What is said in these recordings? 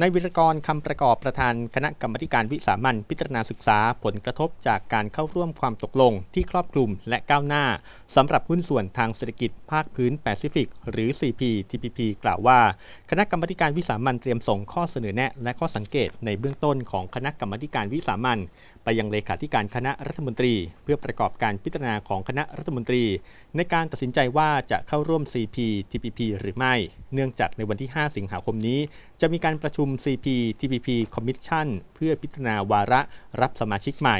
นายวิรกรคำประกอบประธานคณะกรรมการวิสามัญพิจารณาศึกษาผลกระทบจากการเข้าร่วมความตกลงที่ครอบคลุมและก้าวหน้าสำหรับหุ้นส่วนทางเศรษฐกิจภาคพื้นแปซิฟิก หรือ CPTPP กล่าวว่า คณะกรรมการวิสามัญเตรียมส่งข้อเสนอแนะ และข้อสังเกตในเบื้องต้นของคณะกรรมการวิสามัญ ไปยังเลขาธิการคณะรัฐมนตรี เพื่อประกอบการพิจารณาของคณะรัฐมนตรี ในการตัดสินใจว่าจะเข้าร่วม CPTPP หรือไม่ เนื่องจากในวันที่ 5 สิงหาคมนี้ จะมีการประชุม CPTPP Commission เพื่อพิจารณาวาระรับสมาชิกใหม่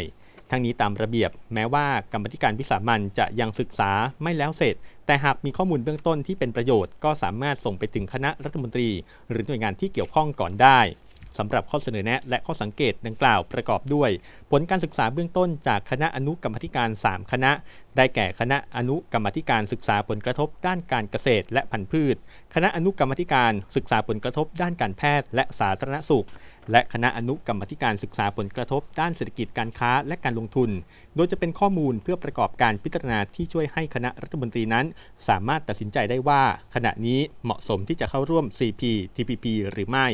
ทั้งนี้ตามระเบียบแม้ว่ากรรมธิการวิสามันจะยังศึกษาไม่แล้วเสร็จ แต่หากมีข้อมูลเบื้องต้นที่เป็นประโยชน์ ก็สามารถส่งไปถึงคณะรัฐมนตรี หรือหน่วยงานที่เกี่ยวข้องก่อนได้ สำหรับข้อเสนอแนะ และข้อสังเกตดังกล่าวประกอบด้วย ผลการศึกษาเบื้องต้นจากคณะอนุกรรมธิการ 3 คณะ ได้แก่คณะอนุกรรมธิการศึกษาผลกระทบด้านการเกษตร และพันธุ์พืช คณะอนุกรรมธิการศึกษาผลกระทบด้านการแพทย์ และสาธารณสุข และคณะอนุกรรมธิการศึกษาผลกระทบ ด้านเศรษฐกิจการค้าและการลงทุน โดยจะเป็นข้อมูลเพื่อประกอบการพิจารณาที่ช่วยให้คณะรัฐมนตรีนั้น สามารถตัดสินใจได้ว่า ขณะนี้เหมาะสมที่จะเข้าร่วม CPTPP หรือไม่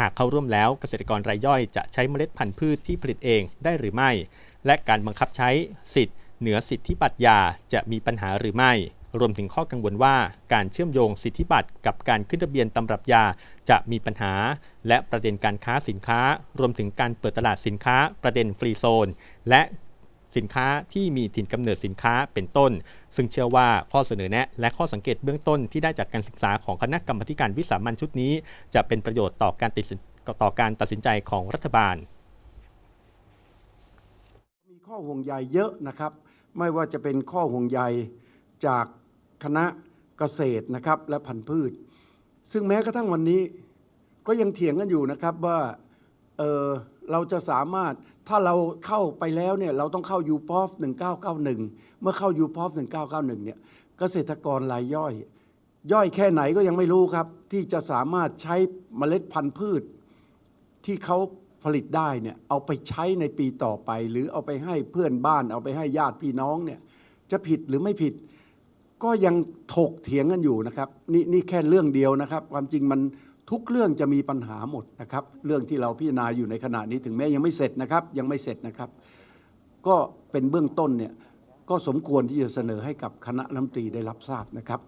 หากเข้าร่วมแล้วเกษตรกรรายย่อยจะใช้เมล็ดพันธุ์พืชที่ผลิตเองได้หรือไม่ และการบังคับใช้สิทธิ์เหนือสิทธิบัตรยาจะมีปัญหาหรือไม่ รวมถึงข้อกังวลว่าการเชื่อมโยงสิทธิบัตรกับการขึ้นทะเบียนตำรับยาจะมีปัญหา และประเด็นการค้าสินค้า รวมถึงการเปิดตลาดสินค้า ประเด็นฟรีโซน และ สินค้าที่มีถิ่นกำเนิดสินค้าเป็นต้น ซึ่งเชื่อว่าข้อเสนอแนะและข้อสังเกตเบื้องต้นที่ได้จากการศึกษาของคณะกรรมธิการวิสามันชุดนี้ จะเป็นประโยชน์ต่อการตัดสินต่อการตัดสินใจของรัฐบาล มีข้อห่วงใยเยอะนะครับ ไม่ว่าจะเป็นข้อห่วงใยจากคณะเกษตรนะครับและพันธุ์พืช ซึ่งแม้กระทั่งวันนี้ก็ยังเถียงกันอยู่นะครับว่า เราจะสามารถถ้าเราเข้าไปแล้วเนี่ยเราต้องเข้า u p o f 1991 เมื่อเข้า u p o f 1991 เนี่ยเกษตรกรรายย่อย ย่อยแค่ไหนก็ยังไม่รู้ครับ ที่จะสามารถใช้เมล็ดพันธุ์พืช ที่เขาผลิตได้เนี่ยเอาไปใช้ในปีต่อไป หรือเอาไปให้เพื่อนบ้าน เอาไปให้ญาติพี่น้องเนี่ยจะผิดหรือไม่ผิด ก็ยังถกเถียงกันอยู่นะครับ นี่นี่แค่เรื่องเดียวนะครับ ความจริงมัน ทุกเรื่องจะมีปัญหาหมดนะครับ เรื่องที่เราพิจารณาอยู่ในขณะนี้ถึงแม้ยังไม่เสร็จนะครับ ยังไม่เสร็จนะครับ ก็เป็นเบื้องต้นเนี่ยก็สมควรที่จะเสนอให้กับคณะรัฐมนตรีได้รับทราบนะครับ